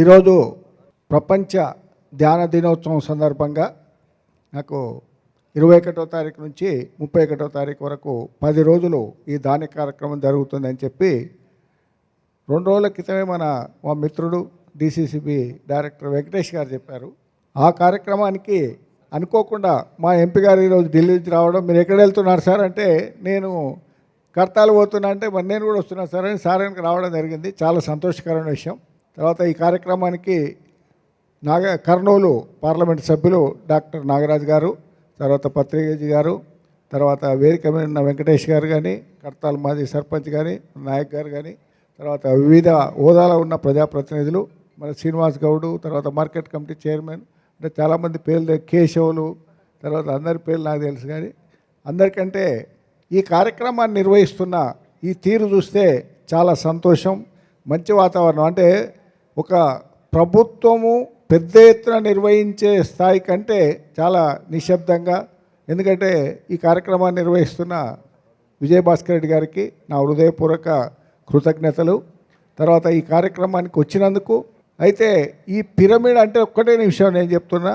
ఈరోజు ప్రపంచ ధ్యాన దినోత్సవం సందర్భంగా నాకు ఇరవై ఒకటో తారీఖు నుంచి ముప్పై ఒకటో తారీఖు వరకు పది రోజులు ఈ దాని కార్యక్రమం జరుగుతుందని చెప్పి రెండు రోజుల క్రితమే మన మా మిత్రుడు డిసిసిబి డైరెక్టర్ వెంకటేష్ గారు చెప్పారు. ఆ కార్యక్రమానికి అనుకోకుండా మా ఎంపీ గారు ఈరోజు ఢిల్లీ నుంచి రావడం మీరు ఎక్కడ వెళ్తున్నారు సార్ అంటే నేను కర్తాలు పోతున్నా అంటే మరి నేను కూడా వస్తున్నా సార్ అని సార్ రావడం జరిగింది. చాలా సంతోషకరమైన విషయం. తర్వాత ఈ కార్యక్రమానికి నాగ కర్నూలు పార్లమెంట్ సభ్యులు డాక్టర్ నాగరాజ్ గారు తర్వాత పత్రికేజీ గారు తర్వాత వేదిక మీద ఉన్న వెంకటేష్ గారు కానీ కర్తాల్ మాజీ సర్పంచ్ కానీ నాయక్ గారు కానీ తర్వాత వివిధ హోదాలో ఉన్న ప్రజాప్రతినిధులు మన శ్రీనివాస్ గౌడు తర్వాత మార్కెట్ కమిటీ చైర్మన్ అంటే చాలామంది పేర్లు కేశవులు తర్వాత అందరి పేర్లు నాకు తెలుసు కానీ అందరికంటే ఈ కార్యక్రమాన్ని నిర్వహిస్తున్న ఈ తీరు చూస్తే చాలా సంతోషం మంచి వాతావరణం. అంటే ఒక ప్రభుత్వము పెద్ద ఎత్తున నిర్వహించే స్థాయి కంటే చాలా నిశ్శబ్దంగా ఎందుకంటే ఈ కార్యక్రమాన్ని నిర్వహిస్తున్న విజయభాస్కర్ రెడ్డి గారికి నా హృదయపూర్వక కృతజ్ఞతలు. తర్వాత ఈ కార్యక్రమానికి వచ్చినందుకు అయితే ఈ పిరమిడ్ అంటే ఒక్కటే నిమిషం నేను చెప్తున్నా.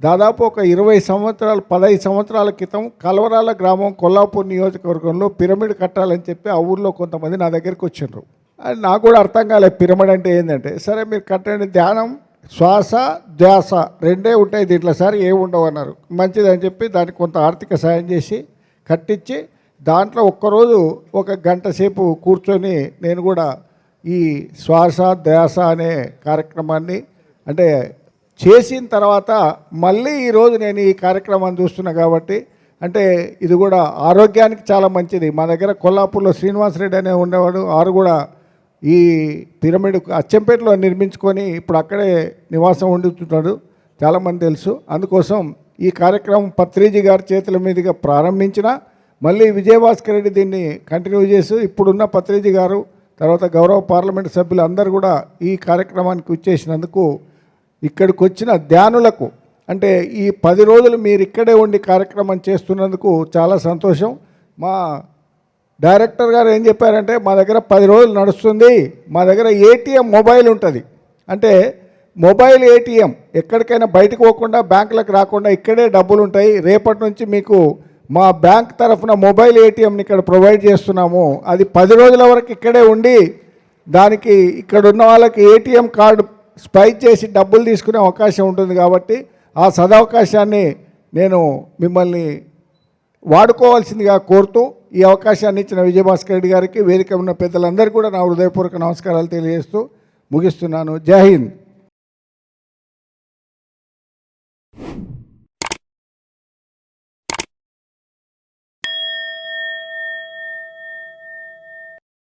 దాదాపు ఒక ఇరవై సంవత్సరాలు పదహైదు సంవత్సరాల క్రితం కలవరాల గ్రామం కొల్లాపూర్ నియోజకవర్గంలో పిరమిడ్ కట్టాలని చెప్పి ఆ ఊర్లో కొంతమంది నా దగ్గరికి వచ్చిండ్రు. అది నాకు కూడా అర్థం కాలేదు. పిరమిడ్ అంటే ఏంటంటే సరే మీరు కట్టండి ధ్యానం శ్వాస ధ్యాస రెండే ఉంటాయి దీంట్లో. సార్ ఏ ఉండవు అన్నారు. మంచిదని చెప్పి దానికి కొంత ఆర్థిక సాయం చేసి కట్టించి దాంట్లో ఒక్కరోజు ఒక గంట సేపు కూర్చొని నేను కూడా ఈ శ్వాస ధ్యాస అనే కార్యక్రమాన్ని అంటే చేసిన తర్వాత మళ్ళీ ఈరోజు నేను ఈ కార్యక్రమాన్ని చూస్తున్నా కాబట్టి అంటే ఇది కూడా ఆరోగ్యానికి చాలా మంచిది. మా దగ్గర కొల్లాపూర్లో శ్రీనివాసరెడ్డి అనే ఉండేవాడు వారు కూడా ఈ పిరమిడ్ అచ్చంపేటలో నిర్మించుకొని ఇప్పుడు అక్కడే నివాసం ఉండుతున్నాడు చాలామంది తెలుసు. అందుకోసం ఈ కార్యక్రమం పత్రిజీ గారి చేతుల మీదుగా ప్రారంభించిన మళ్ళీ విజయభాస్కర్ రెడ్డి దీన్ని కంటిన్యూ చేసి ఇప్పుడున్న పత్రిజీ గారు తర్వాత గౌరవ పార్లమెంట్ సభ్యులు అందరూ కూడా ఈ కార్యక్రమానికి వచ్చేసినందుకు ఇక్కడికి వచ్చిన ధ్యానులకు అంటే ఈ పది రోజులు మీరు ఇక్కడే ఉండి కార్యక్రమం చేస్తున్నందుకు చాలా సంతోషం. మా డైరెక్టర్ గారు ఏం చెప్పారంటే మా దగ్గర పది రోజులు నడుస్తుంది మా దగ్గర ఏటీఎం మొబైల్ ఉంటుంది. అంటే మొబైల్ ఏటీఎం ఎక్కడికైనా బయటకు పోకుండా బ్యాంకులకు రాకుండా ఇక్కడే డబ్బులు ఉంటాయి. రేపటి నుంచి మీకు మా బ్యాంక్ తరఫున మొబైల్ ఏటీఎంని ఇక్కడ ప్రొవైడ్ చేస్తున్నాము. అది పది రోజుల వరకు ఇక్కడే ఉండి దానికి ఇక్కడ ఉన్న వాళ్ళకి ఏటీఎం కార్డు స్పైక్ చేసి డబ్బులు తీసుకునే అవకాశం ఉంటుంది కాబట్టి ఆ సదవకాశాన్ని నేను మిమ్మల్ని వాడుకోవాల్సిందిగా కోరుతూ ఈ అవకాశాన్ని ఇచ్చిన విజయభాస్కర్ రెడ్డి గారికి వేదిక ఉన్న పెద్దలందరూ కూడా నా హృదయపూర్వక నమస్కారాలు తెలియజేస్తూ ముగిస్తున్నాను. జై హింద్.